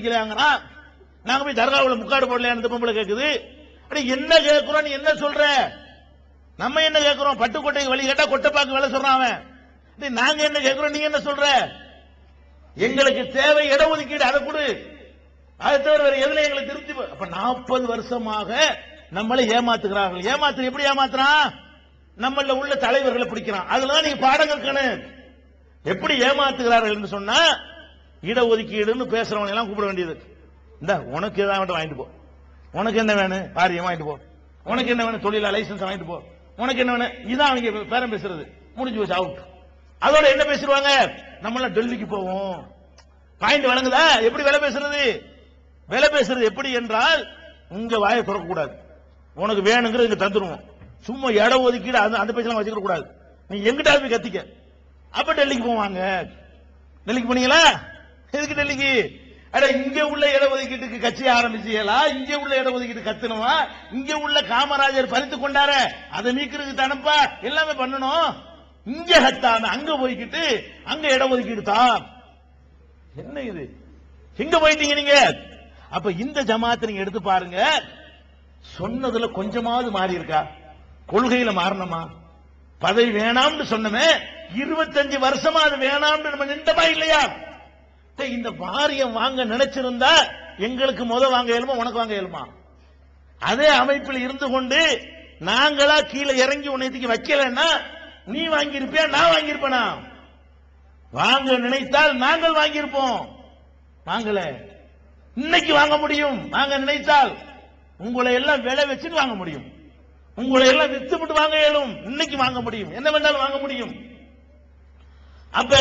கேட்கலாங்கிறான் நாங்க போய் தர்காவில் முக்காடு போடலையா அந்த பொம்பளை கேக்குது? அப்படி என்ன கேட்கிறோம் நீ என்ன சொல்ற? நம்ம என்ன கேட்கிறோம் பட்டுக்கோட்டைக்கு வழி கேட்டா கொட்டப்பாக்கு வேலை சொல்றான் அவன். நாங்க என்ன கேட்கிறோம் நீங்க என்ன சொல்ற? எங்களுக்கு தேவை இடஒதுக்கீடு அதை கொடு. அதை தவிர வேற எதுல எங்களுக்கு திருப்தி அப்ப நாற்பது வருஷமாக நம்மளை ஏமாத்துகிறார்கள். ஏமாத்து எப்படி ஏமாத்துறான் நம்மள உள்ள தலைவர்களை பிடிக்கிறான். அதுலதான் நீங்க பாடம் கற்கணும். எப்படி ஏமாத்துகிறார்கள் என்று சொன்னா இடஒதுக்கீடுன்னு பேசுறவங்க எல்லாம் கூப்பிட வேண்டியது. இந்த உனக்கு இதான் மட்டும் வாங்கிட்டு போ. உனக்கு என்ன வேணும் வாரியம் வாங்கிட்டு போ. உனக்கு என்ன வேணும் தொழில லைசன்ஸ் வாங்கிட்டு போ. உனக்கு என்ன வேணும் இதான் அவங்க பேரம் பேசுறது. முடிஞ்சு போச்சு அவுட் அதோட என்ன பேசிடுவாங்க? நம்மளாம் டெல்லிக்கு போவோம். பாயிண்ட் வழங்குதா? எப்படி விலை பேசுறது? விலை பேசுறது எப்படி என்றால் உங்க வாயை திறக்க கூடாது. உனக்கு வேணுங்கிறது இங்க தந்துருவோம். சும்மா இட ஒதுக்கீடு அந்த அந்த பேச்செல்லாம் வச்சுக்க கூடாது நீ எங்கிட்ட போய் கத்திக்க. அப்ப டெல்லிக்கு போவாங்க டெல்லிக்கு போனீங்களா? எதுக்கு டெல்லிக்கு? அட இங்க உள்ள இட ஒதுக்கீட்டுக்கு கட்சி ஆரம்பிச்சீங்களா இங்க உள்ள இட ஒதுக்கீட்டு கத்தணுமா? இங்க உள்ள காமராஜர் பறித்து கொண்டார. அதை நீக்கிறதுக்கு தானப்பா? எல்லாமே பண்ணணும். இங்க கத்தாம அங்க போய்கிட்டு அங்க இட ஒதுக்கீடு தான். என்ன இது? எங்க போயிட்டீங்க நீங்க? அப்ப இந்த ஜமாத்தை நீங்க எடுத்து பாருங்க. சொன்னதுல கொஞ்சமாவது மாறி இருக்கா கொள்கையில மாறணுமா? பதவி வேணாம்னு சொன்னமே இருபத்தஞ்சு வருஷமா அது வேணாம்னு நம்ம நின்றமா இல்லையா? இந்த வாரியம் வாங்க நினைச்சிருந்தா எங்களுக்கு முத வாங்க இயலுமா உனக்கு வாங்க இயலுமா? அதே அமைப்பில் இருந்து கொண்டு நாங்களா கீழே இறங்கி உன்னைக்கு வைக்கலன்னா நீ வாங்கியிருப்பியா நான் வாங்கியிருப்பேனா? வாங்க நினைத்தால் நாங்கள் வாங்கியிருப்போம். வாங்கல. இன்னைக்கு வாங்க முடியும். வாங்க நினைத்தால் உங்களை எல்லாம் விலை வச்சுட்டு வாங்க முடியும். உங்களை எல்லாம் வித்துவிட்டு வாங்க இயலும். இன்னைக்கு வாங்க முடியும். என்ன வேண்டாலும் வாங்க முடியும்? அப்ப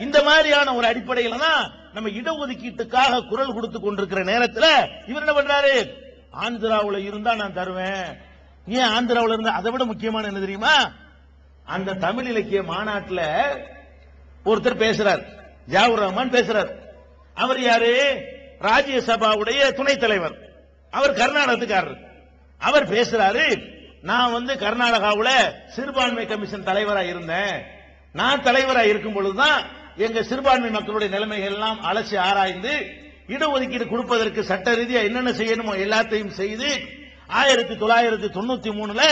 இந்த மாதிரியான ஒரு அடிப்படையில தான் நம்ம இடஒதுக்கீட்டுக்காக குரல் கொடுத்து கொண்டிருக்கிற நேரத்தில் இவர் என்ன பண்றாரு? ஆந்திராவில் இருந்தா நான் தருவேன். ஏன் ஆந்திராவில் இருந்தா? அதை விட முக்கியமான என்ன தெரியுமா? அந்த தமிழ் இலக்கிய மாநாட்டில் ஒருத்தர் பேசுறார். ஜாவூர் ரஹ்மான் பேசுறார். அவர் யாரு? ராஜ்யசபாவுடைய துணைத் தலைவர். அவர் கர்நாடகத்துக்காரர். அவர் பேசுறாரு நான் வந்து கர்நாடகாவில் சிறுபான்மை கமிஷன் தலைவராக இருந்தேன். நான் தலைவராக இருக்கும் பொழுதுதான் எங்க சிறுபான்மை மக்களுடைய நிலைமைகள் எல்லாம் அலசி ஆராய்ந்து இடஒதுக்கீடு கொடுப்பதற்கு சட்ட ரீதியா என்னென்ன செய்யணுமோ எல்லாத்தையும் செய்து ஆயிரத்தி தொள்ளாயிரத்தி தொண்ணூத்தி மூணுல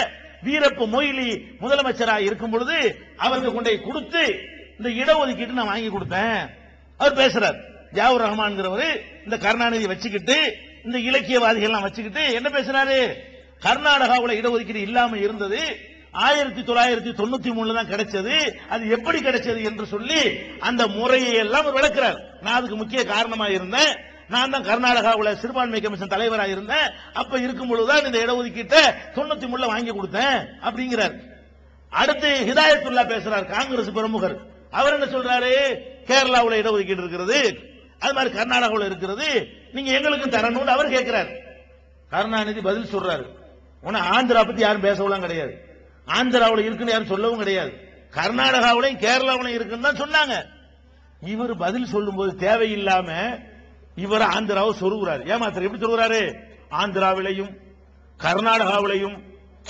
வீரப்ப மொய்லி முதலமைச்சராக இருக்கும் பொழுது அவருக்கு கொண்டே கொடுத்து இந்த இடஒதுக்கீடு நான் வாங்கி கொடுத்தேன். அவர் பேசுறார். ஜாவூர் ரஹ்மான்ங்கிறவர் இந்த கருணாநிதி வச்சுக்கிட்டு இந்த இலக்கியவாதிகள் எல்லாம் வச்சுக்கிட்டு என்ன பேசுறாரு? கர்நாடகாவுல இடஒதுக்கீடு இல்லாம இருந்தது. ஆயிரத்தி தொள்ளாயிரத்தி தொண்ணூத்தி மூணுல தான் கிடைச்சது. அது எப்படி கிடைச்சது என்று சொல்லி அந்த முறையை எல்லாம் அவர் விளக்குறார். நான் அதுக்கு முக்கிய காரணமா இருந்தேன். நான் தான் கர்நாடகாவில் சிறுபான்மை கமிஷன் தலைவராக இருந்தேன். அப்ப இருக்கும் பொழுதுதான் இந்த இடஒதுக்கீட்டை தொண்ணூத்தி மூணுல வாங்கி கொடுத்தேன் அப்படிங்கிறார். அடுத்து ஹிதாயத்துல்லா பேசுறார் காங்கிரஸ் பிரமுகர். அவர் என்ன சொல்றாரு? கேரளாவில் இடஒதுக்கீடு இருக்கிறது அது மாதிரி கர்நாடகாவில் இருக்கிறது நீங்க எங்களுக்கும் தரணும்னு அவர் கேட்கிறார் கருணாநிதி பதில் சொல்றாரு. உன ஆந்திரா பத்தி யாரும் பேசவெல்லாம் கிடையாது. ஆந்திராவில் இருக்குன்னு யாரும் சொல்லவும் கிடையாது. கர்நாடகாவிலையும் கேரளாவிலையும் இருக்குன்னு தான் சொன்னாங்க. இவர் பதில் சொல்லும்போது தேவையில்லாம இவர் ஆந்திராவை சொருகிறார். ஏமாத்திர எப்படி சொல்கிறாரு ஆந்திராவிலையும் கர்நாடகாவிலையும்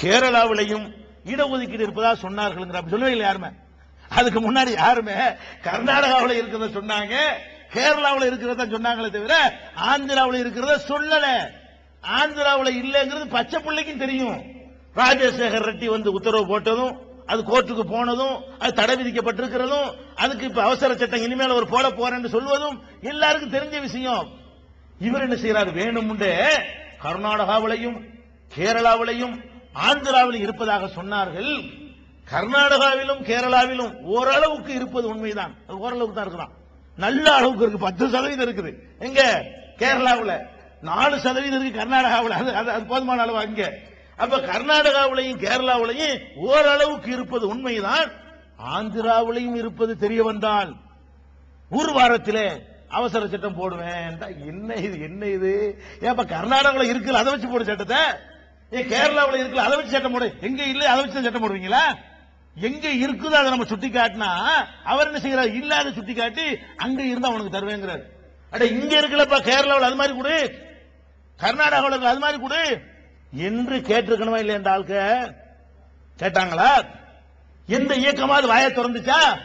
கேரளாவிலையும் இடஒதுக்கீடு இருப்பதா சொன்னார்கள் அப்படி சொல்லவே இல்லை யாருமே? அதுக்கு முன்னாடி யாருமே கர்நாடகாவில் இருக்கிறத சொன்னாங்க கேரளாவில் இருக்கிறத சொன்னாங்களே தவிர ஆந்திராவில் இருக்கிறத சொல்லல. ஆந்திராவில் இல்லைங்கிறது பச்சை பிள்ளைக்கும் தெரியும். ராஜசேகர் ரெட்டி வந்து உத்தரவு போட்டதும் அது கோர்ட்டுக்கு போனதும் அது தடை விதிக்கப்பட்டிருக்கிறதும் அதுக்கு இப்ப அவசர சட்டம் இனிமேல் ஒரு போட போறேன்னு சொல்வதும் எல்லாருக்கும் தெரிஞ்ச விஷயம். இவர் என்ன செய்யறாரு வேணும்ண்டே கர்நாடகாவிலையும் கேரளாவிலையும் ஆந்திராவிலும் இருப்பதாக சொன்னார்கள். கர்நாடகாவிலும் கேரளாவிலும் ஓரளவுக்கு இருப்பது உண்மைதான். அது ஓரளவுக்கு தான் இருக்கலாம் நல்ல அளவுக்கு இருக்கு. பத்து சதவீதம் இருக்குது. எங்க? கேரளாவுல. நாலு சதவீதம் இருக்கு கர்நாடகாவில். அது அது- அது போதுமான அளவு அங்கே. அப்ப கர்நாடகாவிலையும் கேரளாவிலையும் ஓரளவுக்கு இருப்பது உண்மைதான். ஆந்திராவிலையும் இருப்பது தெரிய வந்தால் ஒரு வாரத்திலே அவசர சட்டம் போடுவேன். என்ன இது என்ன இது? ஏப்ப கர்நாடகாவில் இருக்குல்ல அதை வச்சு போடு சட்டத்தை? ஏன் கேரளாவில் இருக்குல்ல அதை வச்சு சட்டம் போடு. எங்க இல்லை அதை வச்சு சட்டம் போடுவீங்களா? எங்க இருக்குதோ அதை நம்ம சுட்டி காட்டினா அவர் என்ன செய்யறாரு? இல்லாத சுட்டி காட்டி அங்க இருந்தா உனக்கு தருவேங்கிறார். அட இங்க இருக்குல்லப்பா கேரளாவில் அது மாதிரி கொடு. கர்நாடகாவில் அது மாதிரி கொடு. என்று கேட்டிருக்கணுமா இல்லையா இந்த ஆளுக்கு? கேட்டாங்களா? எந்த இயக்கமாவது வாயை திறந்துச்சா?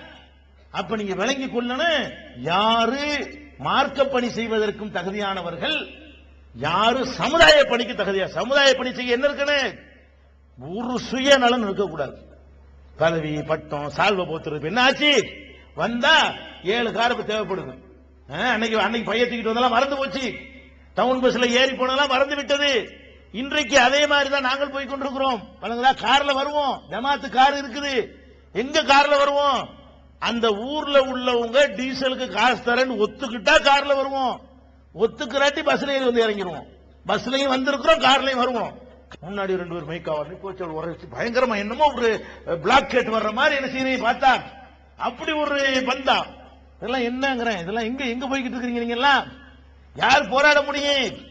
அப்ப நீங்க விளங்கி கொள்ளணும். யாரு மார்க்க பணி செய்வதற்கும் தகுதியானவர்கள் யாரு சமுதாய பணிக்கு தகுதியா? சமுதாய பணி செய்ய என்ன இருக்கணும் ஒரு சுயநலன் இருக்கக்கூடாது. பதவி பட்டம் சால்வை போத்துறது. என்ன ஆச்சு? வந்தா ஏழு காரப்பு தேவைப்படுது. ஆ, அன்னைக்கு அன்னைக்கு பைய தூக்கிட்டு வந்தெல்லாம் மறந்து போச்சு. டவுன் பஸ்ல ஏறி போனதெல்லாம் மறந்து விட்டது. இன்றைக்கு அதே மாதிரி தான் நாங்கள் போய் கொண்டிருக்கிறோம். பாருங்களா கார்ல வருவோம். ஜமாத்து கார் இருக்குது. எங்க கார்ல வருவோம்? அந்த ஊர்ல உள்ளவங்க டீசலுக்கு காசு தரேன்னு ஒத்துக்கிட்டா கார்ல வருவோம். ஒத்துக்கிறாட்டி பஸ்ல ஏறி வந்து இறங்கிடுவோம் பஸ்லயும் வந்திருக்கிறோம் கார்லயும் வருவோம். முன்னாடி ரெண்டு பேர் மைக்கா வந்து கோச்சல் உரைச்சு பயங்கரமா என்னமோ ஒரு பிளாக் கேட் வர்ற மாதிரி என்ன செய்யணும் பார்த்தா அப்படி ஒரு பந்தா. இதெல்லாம் என்னங்கிறேன். இதெல்லாம் எங்க எங்க போய்கிட்டு இருக்கிறீங்க நீங்க எல்லாம்? யார் போராட முடியும்?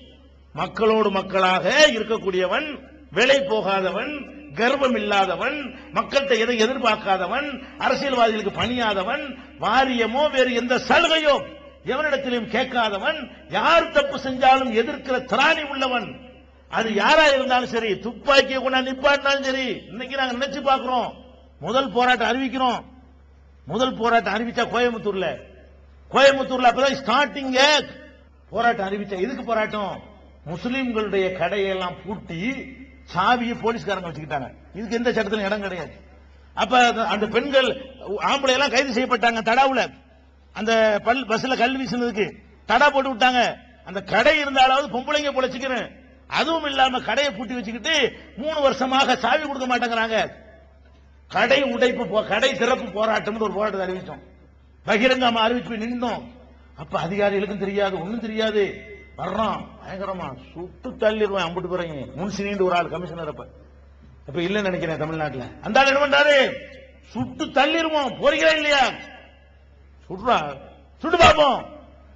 மக்களோடு மக்களாக இருக்கக்கூடியவன் விலை போகாதவன் கர்வம் இல்லாதவன் மக்கள்கிட்ட எதை எதிர்பார்க்காதவன் அரசியல்வாதிகளுக்கு பணியாதவன் வாரியமோ வேறு எந்த சலுகையோ எவனிடத்திலும் கேட்காதவன் யார் தப்பு செஞ்சாலும் எதிர்க்கிற திராணி உள்ளவன். அது யாரா இருந்தாலும் சரி துப்பாக்கியை கொண்டாந்து நிப்பாட்டினாலும் சரி இன்னைக்கு நாங்க நினைச்சு பார்க்கிறோம். முதல் போராட்டம் அறிவிக்கிறோம். முதல் போராட்டம் அறிவிச்சா கோயம்புத்தூர்ல. கோயம்புத்தூர்ல அப்பதான் ஸ்டார்டிங்க போராட்டம் அறிவிச்சா. எதுக்கு போராட்டம்? முஸ்லிம்களுடைய கடையெல்லாம் பூட்டி சாவியை போலீஸ்காரங்க வச்சுக்கிட்டாங்க. இதுக்கு எந்த சட்டத்திலும் இடம் கிடையாது. அப்ப அந்த- பெண்கள் ஆம்பளை எல்லாம் கைது செய்யப்பட்டாங்க தடாவுல. அந்த பல் பஸ்ல கல் வீசினதுக்கு தடா போட்டு விட்டாங்க. அந்த கடை இருந்தாலாவது பொம்பளைங்க பொழைச்சிக்கிறேன் அதுவும் இல்லாம கடையை பூட்டி வச்சுக்கிட்டு மூணு வருஷமாக சாவி கொடுக்க மாட்டேங்கிறாங்க. கடை உடைப்பு போ- கடை திறப்பு போராட்டம்னு ஒரு போராட்டத்தை அறிவித்தோம். பகிரங்கமா அறிவிச்சு நின்றோம். அப்ப அதிகாரிகளுக்கும் தெரியாது ஒன்றும் தெரியாது. வர்றோம் பயங்கரமா சுட்டு தள்ளிடுவேன் அம்பிட்டு போறீங்க முன்சினின்னு ஒரு ஆள் கமிஷனர் அப்ப. இப்ப இல்லைன்னு நினைக்கிறேன் தமிழ்நாட்டுல. அந்த ஆள் என்ன பண்றாரு? சுட்டு தள்ளிடுவோம். போறீங்களா இல்லையா? சுடுறா. சுடு பாப்போம்.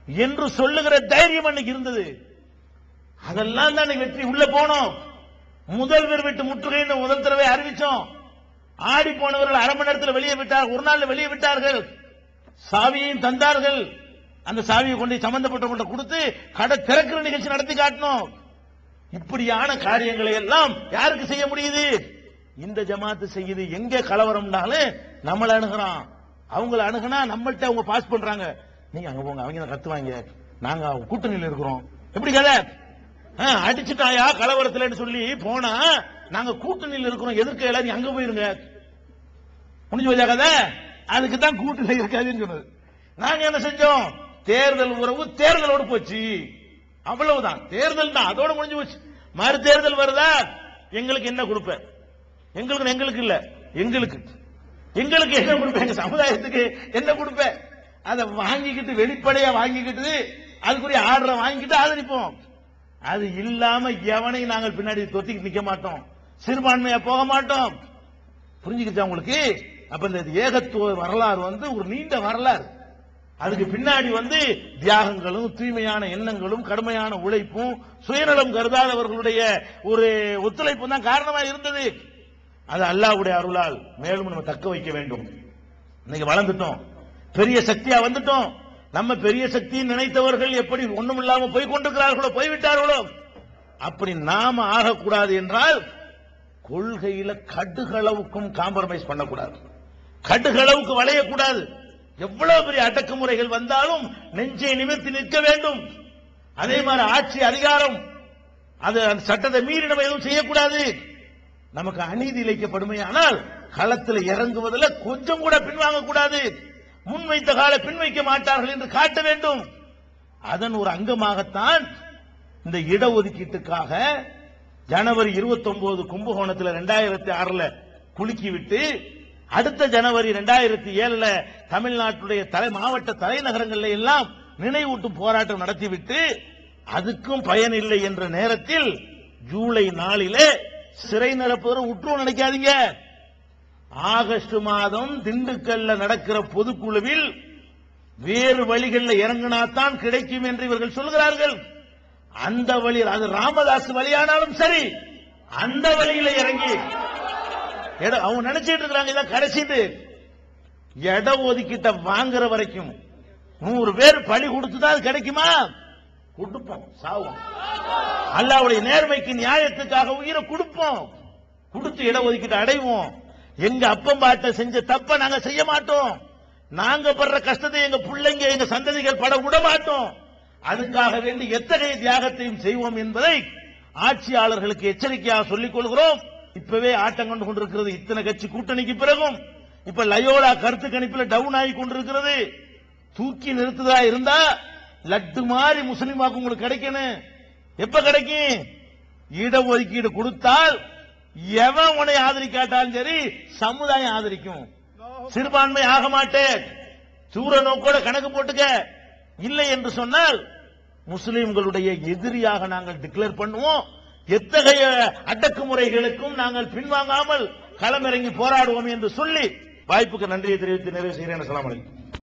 என்று சொல்லுகிற தைரியம் அன்னைக்கு இருந்தது. அதெல்லாம் தான் வெற்றி. உள்ள போனோம். முதல்வர் வீட்டு முற்றுகைன்னு முதல் தடவை அறிவிச்சோம். ஆடி போனவர்கள் அரை மணி நேரத்தில் வெளியே விட்டார். ஒரு நாள் வெளியே விட்டார்கள். சாவியையும் தந்தார்கள். அந்த சாவியை கொண்டு சம்பந்தப்பட்டவங்கள்ட்ட கொடுத்து கடை திறக்கிற நிகழ்ச்சி நடத்தி காட்டணும். இப்படியான காரியங்களை எல்லாம் யாருக்கு செய்ய முடியுது? இந்த ஜமாத்து செய்யுது. எங்க கலவரம்னாலும் நம்மளை அணுகிறான். அவங்கள அணுகுனா நம்மள்ட்ட அவங்க பாஸ் பண்றாங்க. நீங்க அங்க போங்க அவங்க கத்துவாங்க? நாங்க கூட்டணியில் இருக்கிறோம். எப்படி கதை? அடிச்சுட்டாயா கலவரத்துலன்னு சொல்லி போனா நாங்க கூட்டணியில் இருக்கிறோம். எதிர்க்க எல்லாம் நீ அங்க போயிருங்க. முடிஞ்சு போயா கதை? அதுக்கு தான் கூட்டணி இருக்காதுன்னு சொன்னது. நாங்க என்ன செஞ்சோம்? தேர்தல் உறவு தேர்தலோடு போச்சு. அவ்வளவுதான். தேர்தல் தான் அதோட முடிஞ்சு போச்சு. மறு தேர்தல் வருதா? எங்களுக்கு என்ன கொடுப்ப? எங்களுக்கு எங்களுக்கு இல்ல. எங்களுக்கு. எங்களுக்கு என்ன கொடுப்ப? எங்க சமுதாயத்துக்கு என்ன கொடுப்ப? அதை வாங்கிக்கிட்டு வெளிப்படையா வாங்கிக்கிட்டு அதுக்குரிய ஆர்டரை வாங்கிக்கிட்டு ஆதரிப்போம். அது இல்லாம எவனையும் நாங்கள் பின்னாடி தொத்திக்கிட்டு நிக்க மாட்டோம். சிறுபான்மையா போக மாட்டோம். புரிஞ்சுக்கிச்சா உங்களுக்கு? அப்ப இந்த ஏகத்துவ வரலாறு வந்து ஒரு நீண்ட வரலாறு. அதுக்கு பின்னாடி வந்து தியாகங்களும் தூய்மையான எண்ணங்களும் கடுமையான உழைப்பும் சுயநலம் கருதாதவர்களுடைய ஒரு ஒத்துழைப்பும் தான் காரணமா இருந்தது. அது அல்லாவுடைய அருளால் மேலும் நம்ம தக்க வைக்க வேண்டும். இன்னைக்கு வளர்ந்துட்டோம். பெரிய சக்தியா வந்துட்டோம். நம்ம பெரிய சக்தி நினைத்தவர்கள் எப்படி ஒண்ணும் இல்லாம போய் கொண்டிருக்கிறார்களோ போய்விட்டார்களோ? அப்படி நாம ஆகக்கூடாது என்றால் கொள்கையில கடுகளவுக்கும் காம்ப்ரமைஸ் பண்ணக்கூடாது. கடுகளவுக்கு வளையக்கூடாது. எவ்வளவு பெரிய அடக்குமுறைகள் வந்தாலும் நெஞ்சை நிமிர்த்தி நிற்க வேண்டும். அதே மாதிரி ஆட்சி அதிகாரம் அது அந்த சட்டத்தை மீறி நம்ம எதுவும் செய்யக்கூடாது. நமக்கு அநீதி இழைக்கப்படுமையானால் களத்தில் இறங்குவதில் கொஞ்சம் கூட பின்வாங்க கூடாது முன்வைத்த கால பின்வைக்க மாட்டார்கள் என்று காட்ட வேண்டும். அதன் ஒரு அங்கமாகத்தான் இந்த இடஒதுக்கீட்டுக்காக ஜனவரி 29 கும்பகோணத்தில் ரெண்டாயிரத்தி ஆறுல குலுக்கி விட்டு அடுத்த ஜனவரி ரெண்டாயிரத்தி ஏழுல தமிழ்நாட்டுடைய தலை மாவட்ட தலைநகரங்கள்ல எல்லாம் நினைவூட்டும் போராட்டம் நடத்திவிட்டு அதுக்கும் பயன் இல்லை என்ற நேரத்தில் ஜூலை நாளிலே சிறை நிரப்புவதை உற்று நினைக்காதீங்க. ஆகஸ்ட் மாதம் திண்டுக்கல்ல நடக்கிற பொதுக்குழுவில் வேறு வழிகளில் இறங்கினாத்தான் கிடைக்கும் என்று இவர்கள் சொல்கிறார்கள் அந்த வழியில் அது ராமதாஸ் வழியானாலும் சரி அந்த வழியில இறங்கி இட- அவங்க நினைச்சிட்டு இருக்கிறாங்க இதான் கடைசிட்டு இட ஒதுக்கிட்ட வாங்குற வரைக்கும் நூறு பேர் பழி கொடுத்துதான் அது கிடைக்குமா? கொடுப்போம் சாவும். அல்லாவுடைய நேர்மைக்கு நியாயத்துக்காக உயிரை கொடுப்போம். கொடுத்து இட ஒதுக்கீட்டு அடைவோம். எங்க அப்பம் பாட்ட செஞ்ச தப்ப நாங்க செய்ய மாட்டோம். நாங்க படுற கஷ்டத்தை எங்க பிள்ளைங்க எங்க சந்ததிகள் பட விட மாட்டோம். அதுக்காக வேண்டி எத்தகைய தியாகத்தையும் செய்வோம் என்பதை ஆட்சியாளர்களுக்கு எச்சரிக்கையாக சொல்லிக் கொள்கிறோம். இப்பவே ஆட்டம் கொண்டு கொண்டிருக்கிறது. இத்தனை கட்சி கூட்டணிக்கு பிறகும் இப்ப லயோலா கருத்து கணிப்பில் டவுன் ஆகி கொண்டிருக்கிறது. தூக்கி நிறுத்துதா இருந்தா லட்டு மாதிரி முஸ்லீமாக்கு உங்களுக்கு கிடைக்கணும். எப்ப கிடைக்கும்? இடஒதுக்கீடு கொடுத்தால் எவன் உன்னை ஆதரிக்காட்டாலும் சரி சமுதாயம் ஆதரிக்கும். சிறுபான்மை ஆக மாட்டேன். சூர நோக்கோட கணக்கு போட்டுக்க. இல்லை என்று சொன்னால் முஸ்லிம்களுடைய எதிரியாக நாங்கள் டிக்ளேர் பண்ணுவோம். எத்தகைய அடக்குமுறைகளுக்கும் நாங்கள் பின்வாங்காமல் களமிறங்கி போராடுவோம் என்று சொல்லி வாய்ப்புக்கு நன்றியை தெரிவித்து நிறைவு செய்கிறேன். அஸ்ஸலாமு